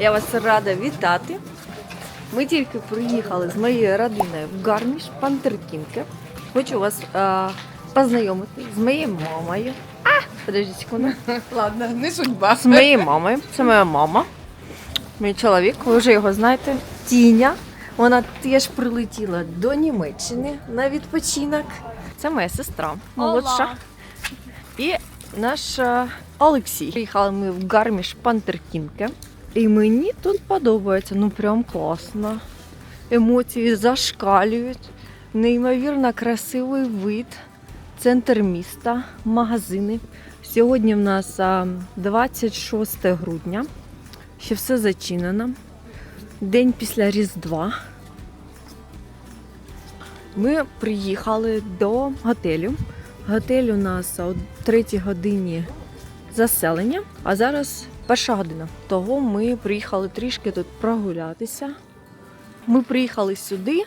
Я вас рада вітати. Ми тільки приїхали з моєю родиною в Гарміш Пантеркінке. Хочу вас е, познайомити з моєю мамою. А, подожди секунду. Ладно, не судьба. З моєю мамою. Це моя мама. Мій чоловік, ви вже його знаєте. Тіня. Вона теж прилетіла до Німеччини на відпочинок. Це моя сестра молодша. І наш е, Олексій. Приїхали ми в Гарміш Пантеркінке. І мені тут подобається. Ну прям класно. Емоції зашкалюють. Неймовірно красивий вид. Центр міста, магазини. Сьогодні в нас 26 грудня. Ще все зачинено. День після Різдва. Ми приїхали до готелю. Готель у нас о 3 годині заселення, а зараз перша година. Того ми приїхали трішки тут прогулятися. Ми приїхали сюди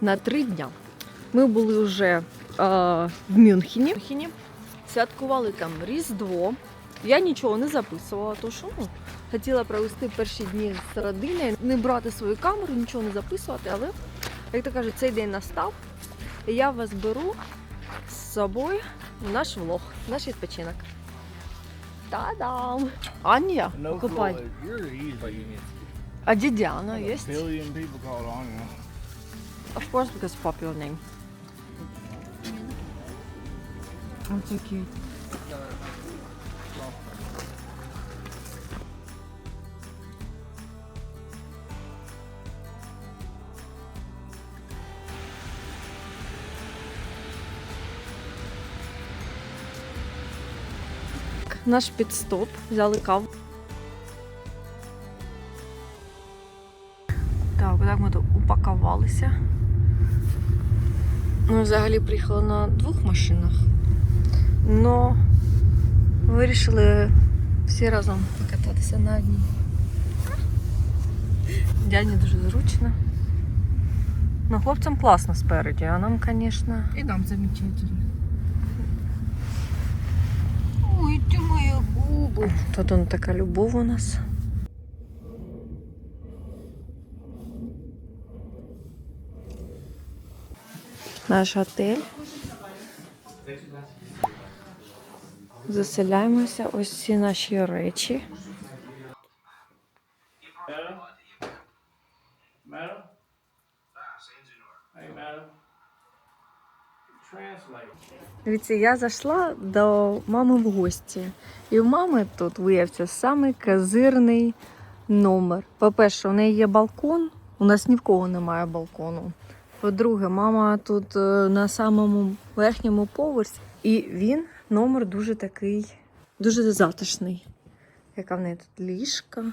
на три дня. Ми були вже е, в Мюнхені. Мюнхені. Святкували там Різдво. Я нічого не записувала, тому що ну, хотіла провести перші дні з родиною, не брати свою камеру, нічого не записувати, але, як то кажуть, цей день настав. І я вас беру з собою в наш влог, в наш відпочинок. Та-дам! Аня, No купай. Floyd. You're easy. А Дідяна A є? billion people called Anya. Of course, because popular name. Oh, so cute. Наш підстоп, взяли каву. Так, так ми тут упакувалися. Ми взагалі приїхали на двох машинах. Но вирішили всі разом покататися на одній. Дяні дуже зручно. Ну, хлопцям класно спереді, а нам, звісно. И нам замечательно. Ой, ты. Тут он така любов у нас. Наш готель. Заселяємося. Ось всі наші речі. Hey, madam. Дивіться, я зайшла до мами в гості. І в мами тут виявився самий казирний номер. По-перше, у неї є балкон, у нас ні в кого немає балкону. По-друге, мама тут е, на самому верхньому поверсі, і він номер дуже такий, дуже затишний. Яка в неї тут ліжка,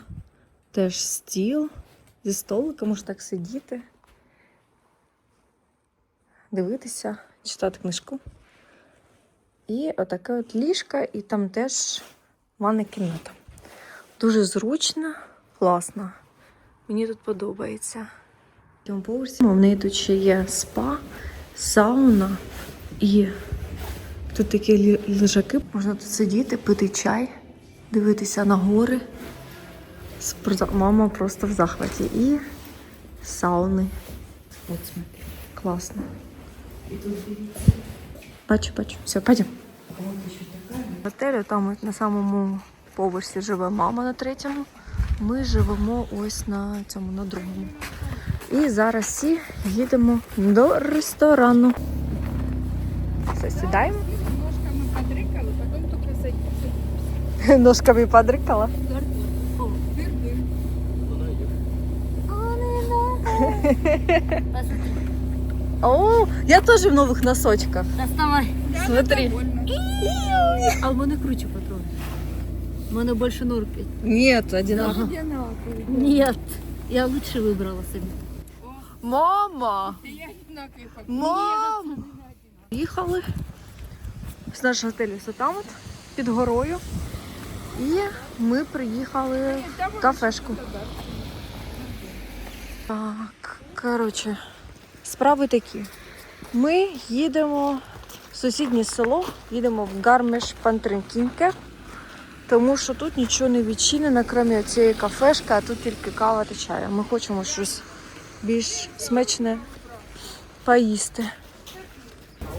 теж стіл зі столиком, можна так сидіти, дивитися, читати книжку. І отаке от ліжка, і там теж ванна кімната. Дуже зручно, класно. Мені тут подобається. В цьому поверсі в неї тут ще є спа, сауна і тут такі лежаки. Можна тут сидіти, пити чай, дивитися на гори. Мама просто в захваті. І сауни. От смотри. Класно. Бачу, бачу. Все, пойдем. В готелі там от на самому поверсі живе мама на третьому. Ми живемо ось на цьому, на другому. І зараз всі їдемо до ресторану. Все, сідаємо. Ножками подрыкала, потом только садится. Ножками подрикала. О, дыр-дыр. О, я теж в нових носочках. Доставай. Смотри. А в мене круче патрони. У мене більше норм 5. Ні, одинаково. Одинаковые. Нет, я лучше вибрала собі. Мама! Ты я одинаковые пак- Мам! Їхали з нашого готелю все там от, під горою. І ми приїхали в кафешку. Так, коротше, справи такі. Ми їдемо в сусіднє село, їдемо в Гармеш Пантренкінке. Тому що тут нічого не відчинено, крім цієї кафешки, а тут тільки кава та чай. Ми хочемо щось більш смачне поїсти.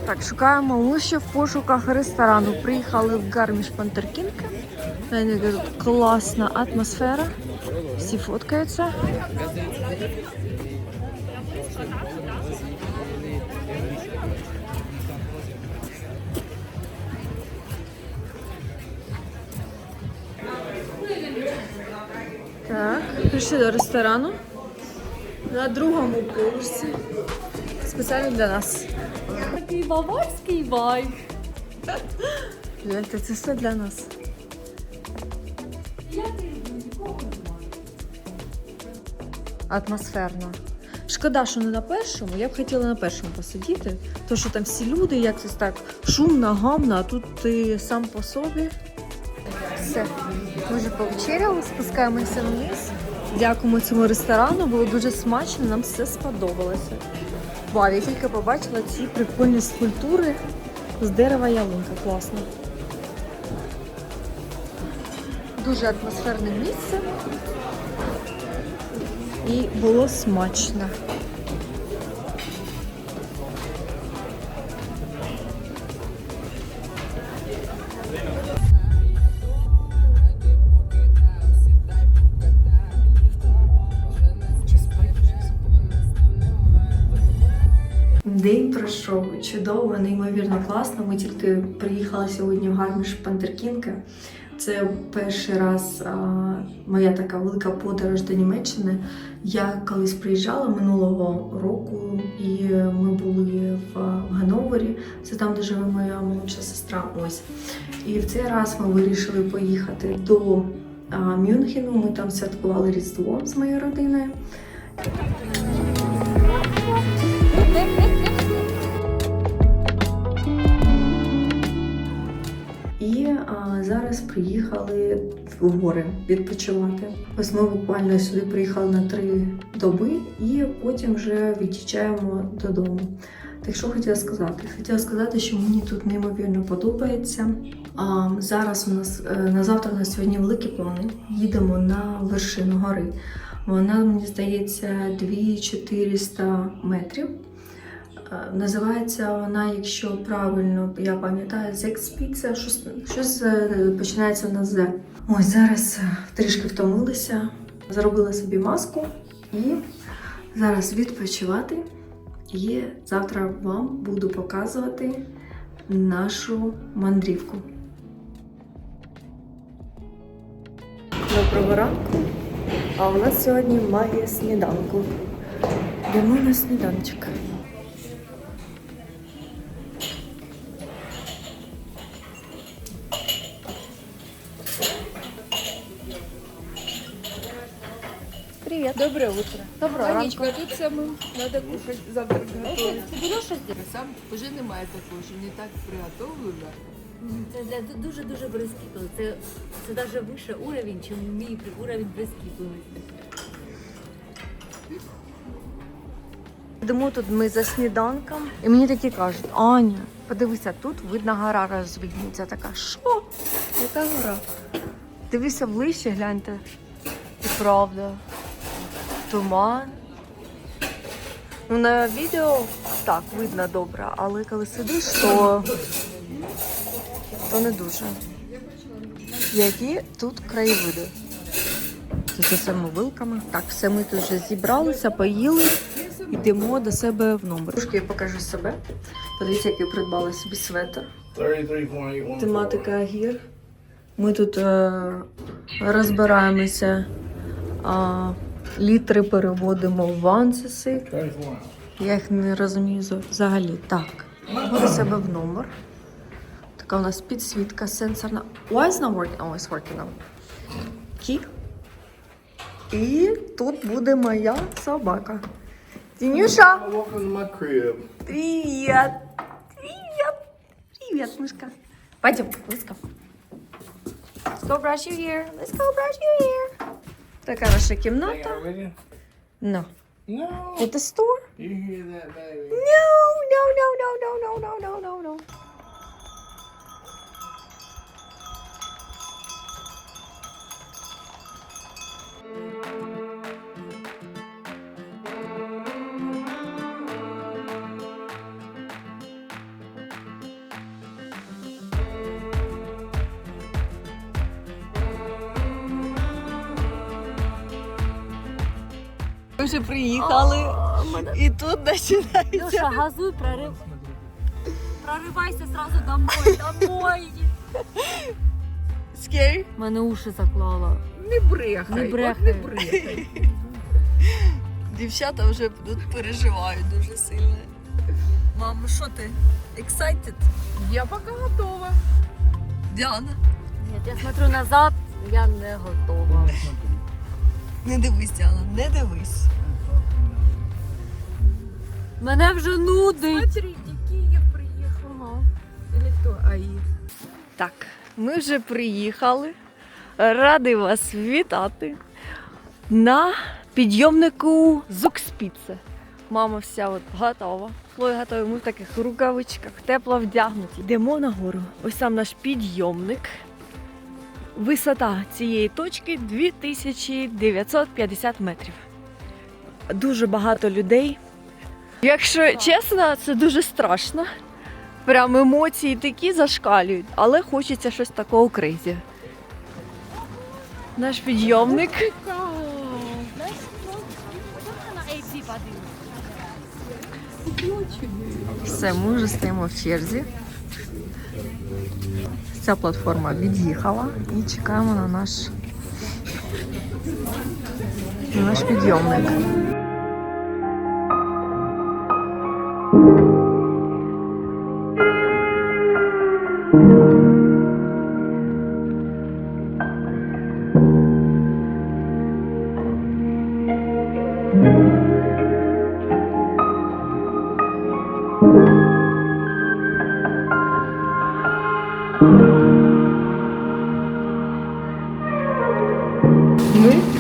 Так, шукаємо. Ми ще в пошуках ресторану. Приїхали в Гарміш Пантеркінка. Тут класна атмосфера. Всі фоткаються. Так, прийшли до ресторану на другому поверсі. Спеціально для нас. Такий баварський вайб. Гляньте, це все для нас. Атмосферно. Шкода, що не на першому. Я б хотіла на першому посидіти. То, що там всі люди, як це так шумно, гамно, а тут ти сам по собі. Все. Ми вже повечеряли, спускаємося вниз. Дякуємо цьому ресторану, було дуже смачно, нам все сподобалося. Вау, я тільки побачила ці прикольні скульптури з дерева ялинка. Класно. Дуже атмосферне місце. І було смачно. Пройшов чудово, неймовірно класно. Ми тільки приїхали сьогодні в Гарміш Пантеркінке. Це перший раз а, моя така велика подорож до Німеччини. Я колись приїжджала минулого року, і ми були в Гановері. Це там, де живе моя молодша сестра. Ось. І в цей раз ми вирішили поїхати до а, Мюнхену. Ми там святкували Різдво з моєю родиною. Зараз приїхали в гори відпочивати. Ось ми буквально сюди приїхали на три доби і потім вже від'їжджаємо додому. Так що хотіла сказати? Хотіла сказати, що мені тут неймовірно подобається. А, зараз у нас е, на завтра у нас сьогодні великі плани. Їдемо на вершину гори. Вона, мені здається, 2400 метрів. Е, Називається вона, якщо правильно я пам'ятаю, Зекспіця, щось, щось е, починається на З. Ось зараз е, трішки втомилися, зробила собі маску і зараз відпочивати. І завтра вам буду показувати нашу мандрівку. Доброго ранку. А у нас сьогодні магія сніданку. Йдемо на сніданчик. Доброе утро. Доброго ранку. Анечка, тут самим надо кушать завтрак готовить. Ти береш щось? Сам вже немає такого, що не так приготовлено. Це для дуже-дуже бризкітливо. Це, це навіть вище уровень, ніж мій уровень бризкітливості. Йдемо тут ми за сніданком, і мені такі кажуть, Аня, подивися, тут видно гора розвидніться. Така, що? Яка гора? Дивися ближче, гляньте. І правда. Туман. Ну, на відео так, видно добре, але коли сидиш, то, то не дуже. Які тут краєвиди? Тут за цими вилками. Так, все ми тут вже зібралися, поїли. Йдемо до себе в номер. Трошки я покажу себе. Подивіться, який придбала собі светр. Тематика гір. Ми тут е, розбираємося, літри переводимо в ансиси. 34. Я їх не розумію взагалі. Так, до себе в номер. Така у нас підсвітка сенсорна. Why is not working? Oh, it's working now. Key. І тут буде моя собака. Дінюша! Привет! Привет! Привет, мышка. Пойдем, let's go. Let's go brush your hair. Let's go brush your hair. Така наша кімната. No. No. At the store? You hear that, baby? No, no, no, no, no, no, no, no, no, no. Thank you. Вже приїхали, і тут починається. Леша, газуй, прорив. Проривайся сразу домой, домой. Скей. Мене уші заклала. Не брехай. Не от брехай. Не брехай. Дівчата вже тут переживають дуже сильно. Мама, що ти? Excited? Я пока готова. Діана? Ні, я смотрю назад, я не готова. Не дивись, Діана, не дивись. Мене вже нудить. Смотрите, Киев приехал. Или кто? АИ. Так, ми вже приїхали. Радий вас вітати на підйомнику Зукспіце. Мама вся от готова. Хлоя готова. Ми в таких рукавичках, тепло вдягнуті. Йдемо нагору. Ось там наш підйомник. Висота цієї точки 2950 метрів. Дуже багато людей. Якщо чесно, це дуже страшно. Прям емоції такі зашкалюють, але хочеться щось такого кризі. Наш підйомник. Все, ми вже стоїмо в черзі. Ця платформа від'їхала і чекаємо на наш, на наш підйомник. Ми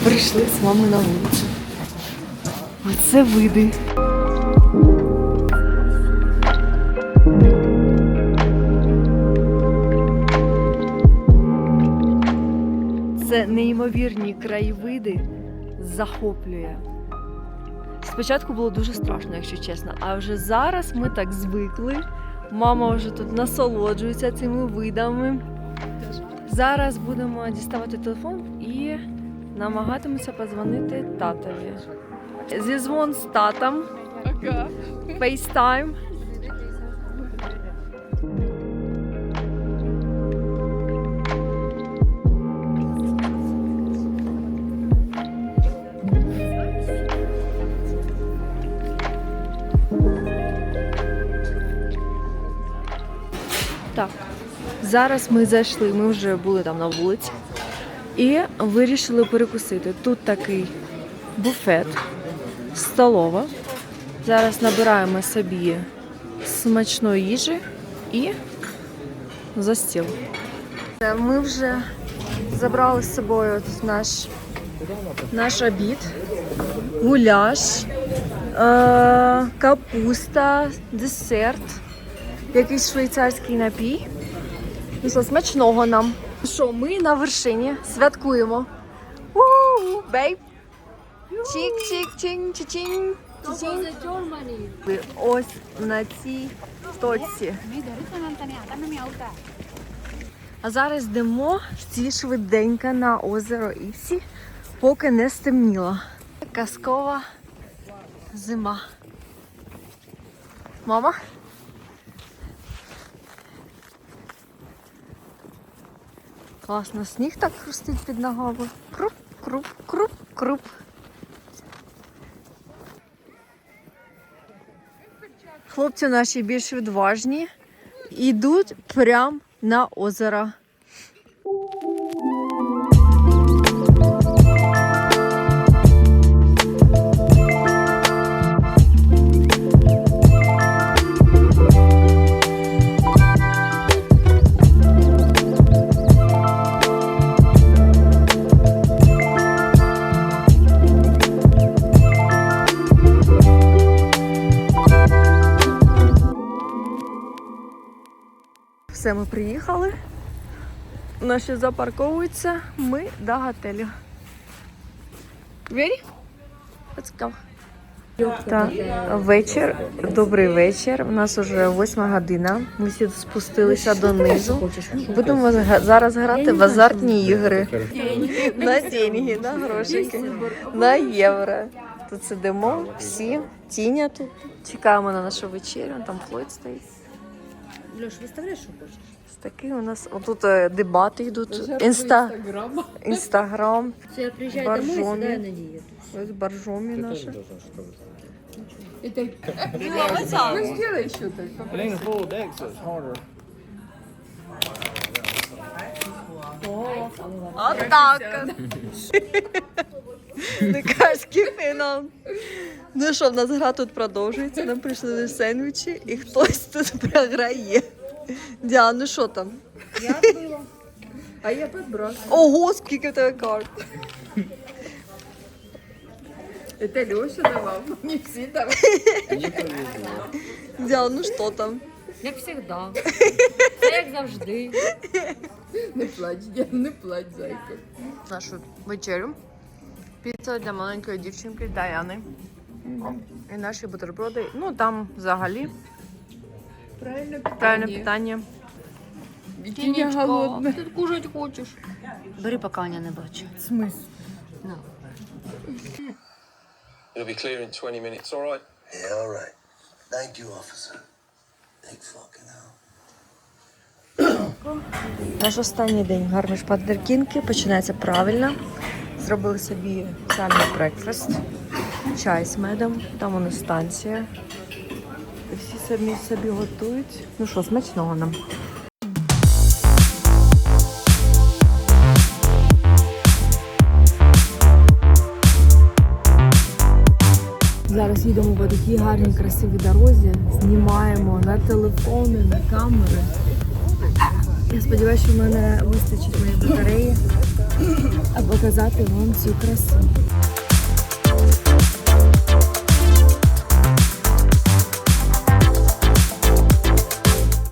прийшли з вами на вулицю. Оце види. Це неймовірні краєвиди захоплює. Спочатку було дуже страшно, якщо чесно, а вже зараз ми так звикли. Мама вже тут насолоджується цими видами. Зараз будемо діставати телефон і намагатимемося подзвонити татові. Зізвон з татом. Ага. Зараз ми зайшли, ми вже були там на вулиці і вирішили перекусити. Тут такий буфет, столова. Зараз набираємо собі смачної їжі і за стіл. Ми вже забрали з собою наш, наш обід, гуляш, е- капуста, десерт, якийсь швейцарський напій. Ну що, смачного нам. Що, ми на вершині святкуємо. У, бейб! Чик-чик-чинь, чичинь, чичинь. Ось на цій точці. А зараз йдемо всі швиденько на озеро Івсі, поки не стемніло. Казкова зима. Мама? Класно, сніг так хрустить під ногами. Круп, круп, круп, круп. Хлопці наші більш відважні. Йдуть прямо на озеро. Все, ми приїхали. Наші запарковуються. Ми до готелю. Ready? Let's go. Так, вечір, добрий вечір. У нас вже восьма година. Ми всі спустилися донизу. Будемо зараз грати в азартні ігри. На деньги, на грошики, на євро. Тут сидимо всі, тіня тут. Чекаємо на нашу вечерю. Там Флойд стоїть. Льош, виставляй, що хочеш. Ось Такі у нас отут е, дебати йдуть. Інста, інстаграм. Це я приїжджаю домой і Боржомі. сідаю на дієту. Ось боржомі наші. Ну full harder. Отак. Лікарський фінал. Ну що, в нас гра тут продовжується. Нам прийшли сендвічі і хтось тут програє. Діана, ну що там? А я подбрасываю. Ого, скільки в тебе карт. Это Леша давал, не все давали. Діана, ну що там? Як завжди. Це як завжди. Не плач, Діана, не плач, зайка. Нашу вечерю. Піца для маленької дівчинки Даяни. І наші бутерброди. Ну там взагалі Правильно правильне питання. Тіня голодна. Ти кушать хочеш. Бери, поки я не бачу. Смысл? На. It'll be clear in 20 minutes, all right? Yeah, all right. Thank you, officer. Big fucking hell. Наш останній день гармиш Пандеркінки починається правильно. Зробили собі самі брекфаст, чай з медом, там нас станція. Всі самі собі готують. Ну що, смачного нам. Зараз їдемо по такій гарній красивій дорозі, знімаємо на телефони, на камери. Я сподіваюся, що в мене вистачить моєї батареї, аби показати вам цю красу.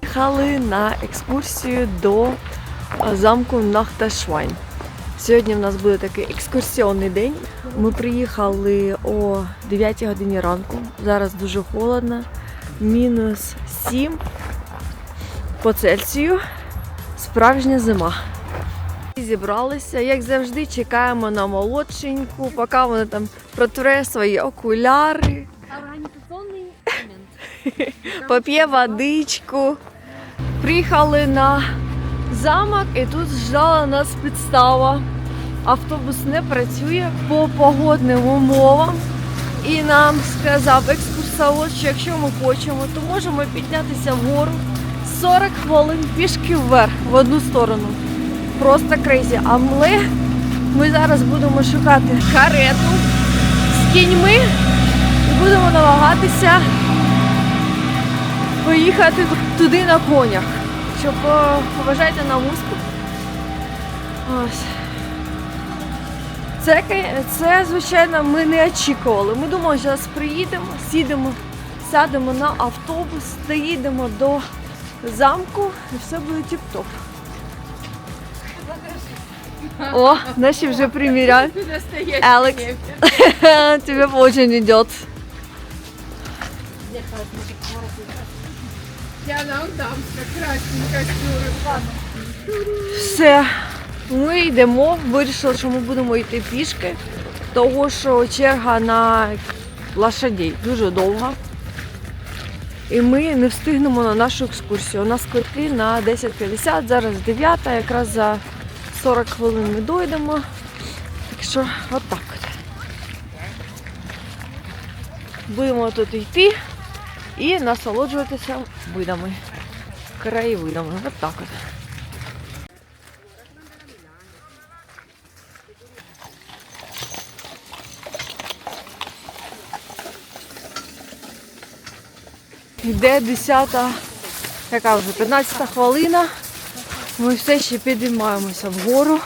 Їхали на екскурсію до замку Нахташвайн. Сьогодні в нас буде такий екскурсіонний день. Ми приїхали о 9 годині ранку. Зараз дуже холодно. Мінус 7 по Цельсію. Справжня зима. Зібралися, як завжди, чекаємо на молодшеньку, поки вона там протре свої окуляри, Організаційний поп'є водичку. Приїхали на замок і тут ждала нас підстава. Автобус не працює по погодним умовам. І нам сказав екскурсовод, що якщо ми хочемо, то можемо піднятися вгору 40 хвилин пішки вверх в одну сторону. Просто крейзі. А ми, ми зараз будемо шукати карету з кіньми і будемо намагатися поїхати туди на конях. Щоб е, побажайте нам успіх. Ось. Це, це, звичайно, ми не очікували. Ми думали, що зараз приїдемо, сідемо, сядемо на автобус, доїдемо до замку і все буде тіп-топ. О, наші вже приміряють. Алекс. Тебе очень идет. Діана, он там, красненька шнура. Все. Ми йдемо. Вирішили, що ми будемо йти пішки, того що черга на лошадей дуже довга. І ми не встигнемо на нашу екскурсію. У нас квитки на 10.50, зараз 9, якраз за 40 хвилин ми дойдемо. Так що отак от. Будемо тут йти і насолоджуватися видами, краєвидами. Отак от. Йде 10, яка вже 15 хвилина. Ми все ще підіймаємося вгору.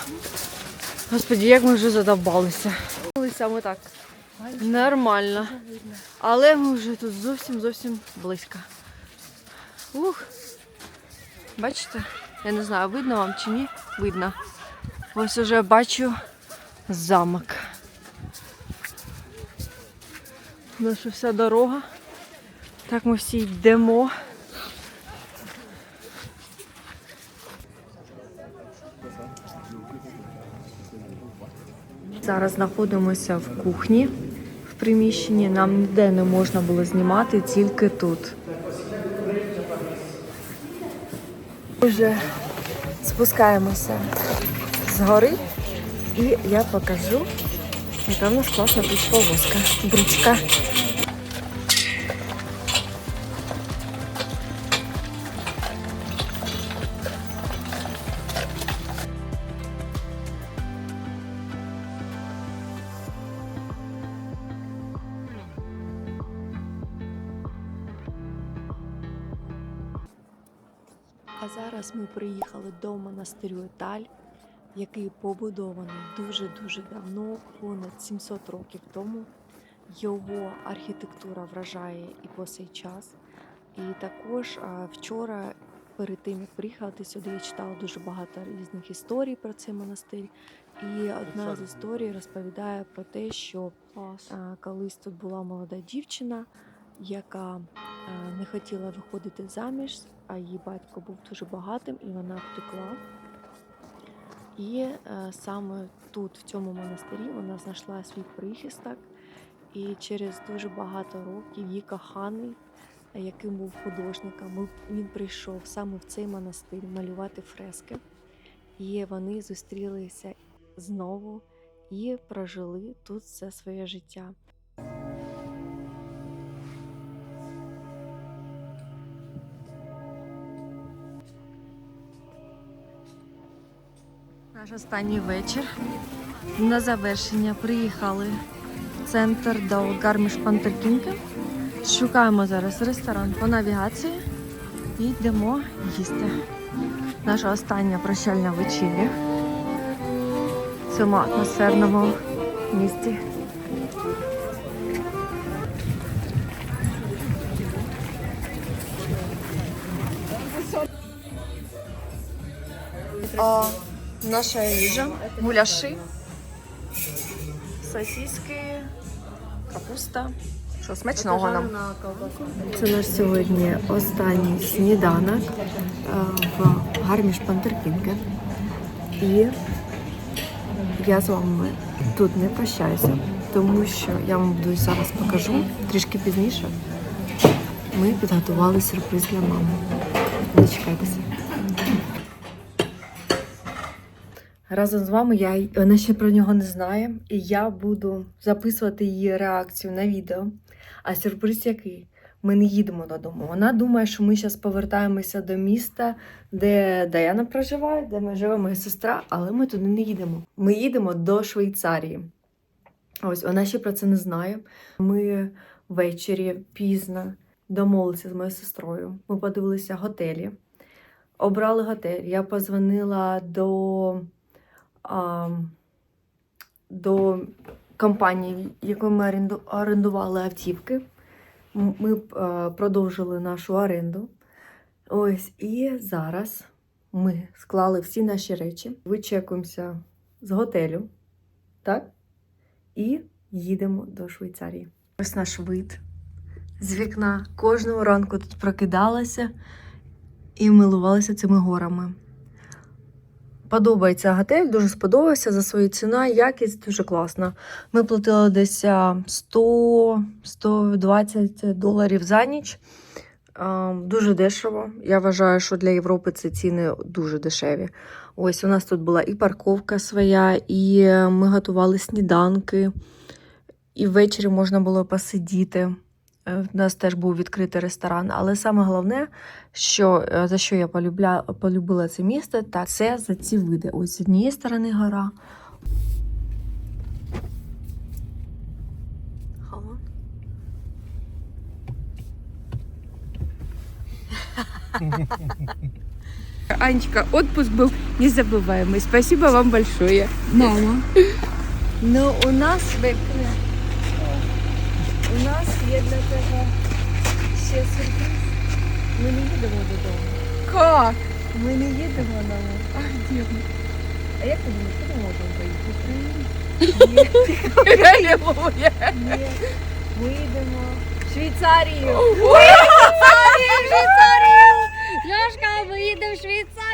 Господі, як ми вже задовбалися. Ми так нормально. Але ми вже тут зовсім зовсім близько. Ух. Бачите? Я не знаю, видно вам чи ні? Видно. Ось уже бачу замок. Наша вся дорога. Так ми всі йдемо. Зараз знаходимося в кухні в приміщенні. Нам ніде не можна було знімати, тільки тут. Вже спускаємося з гори і я покажу, яка в нас класна тут повозка. Бричка. Приїхали до монастирю Еталь, який побудований дуже-дуже давно, понад 700 років тому. Його архітектура вражає і по цей час. І також вчора, перед тим як приїхати сюди, я читала дуже багато різних історій про цей монастир. І одна з історій розповідає про те, що колись тут була молода дівчина, яка не хотіла виходити заміж, а її батько був дуже багатим, і вона втекла. І е, саме тут, в цьому монастирі, вона знайшла свій прихисток. І через дуже багато років її коханий, яким був художником, він прийшов саме в цей монастир малювати фрески. І вони зустрілися знову і прожили тут все своє життя. Наш останній вечір. На завершення приїхали в центр до Гарміш Пантеркінки. Шукаємо зараз ресторан по навігації і йдемо їсти. Наша остання прощальна вечеря в цьому атмосферному місті. А, наша їжа, гуляши, сосиски, капуста. Що смачного нам? Це наш сьогодні останній сніданок е, в Гарміш Пантеркінге. І я з вами тут не прощаюся, тому що я вам буду зараз покажу трішки пізніше. Ми підготували сюрприз для мами. Дочекайтеся. Разом з вами я вона ще про нього не знає, і я буду записувати її реакцію на відео. А сюрприз який? Ми не їдемо додому. Вона думає, що ми зараз повертаємося до міста, де Даяна проживає, де ми живе моя сестра, але ми туди не їдемо. Ми їдемо до Швейцарії. Ось вона ще про це не знає. Ми ввечері пізно домовилися з моєю сестрою. Ми подивилися готелі, обрали готель. Я позвонила до, а, до компанії, якою ми орендували автівки. Ми е, продовжили нашу оренду. Ось і зараз ми склали всі наші речі, вичекуємося з готелю, так? І їдемо до Швейцарії. Ось наш вид з вікна. Кожного ранку тут прокидалася і милувалася цими горами. Подобається готель, дуже сподобався за свою ціна, якість дуже класна. Ми платили десь 100-120 доларів за ніч. Дуже дешево. Я вважаю, що для Європи це ціни дуже дешеві. Ось у нас тут була і парковка своя, і е, ми готували сніданки, і ввечері можна було посидіти. Е, В нас теж був відкритий ресторан. Але саме головне, що, е, за що я полюбля, полюбила це місто, так це за ці види. Ось з однієї сторони гора. Халон. Анечка, отпуск был незабываемый. Спасибо вам большое. Мама. Ну, у нас у нас є для тебе ще сюрприз. Ми не їдемо додому. Как? Ми не їдемо на море. А де ми? А як ти думаєш, куди можемо поїхати? Україну? Ні, ні. Ми їдемо в Швейцарію. Швейцарію! Швейцарію! Льошка, ми їдемо в Швейцарію!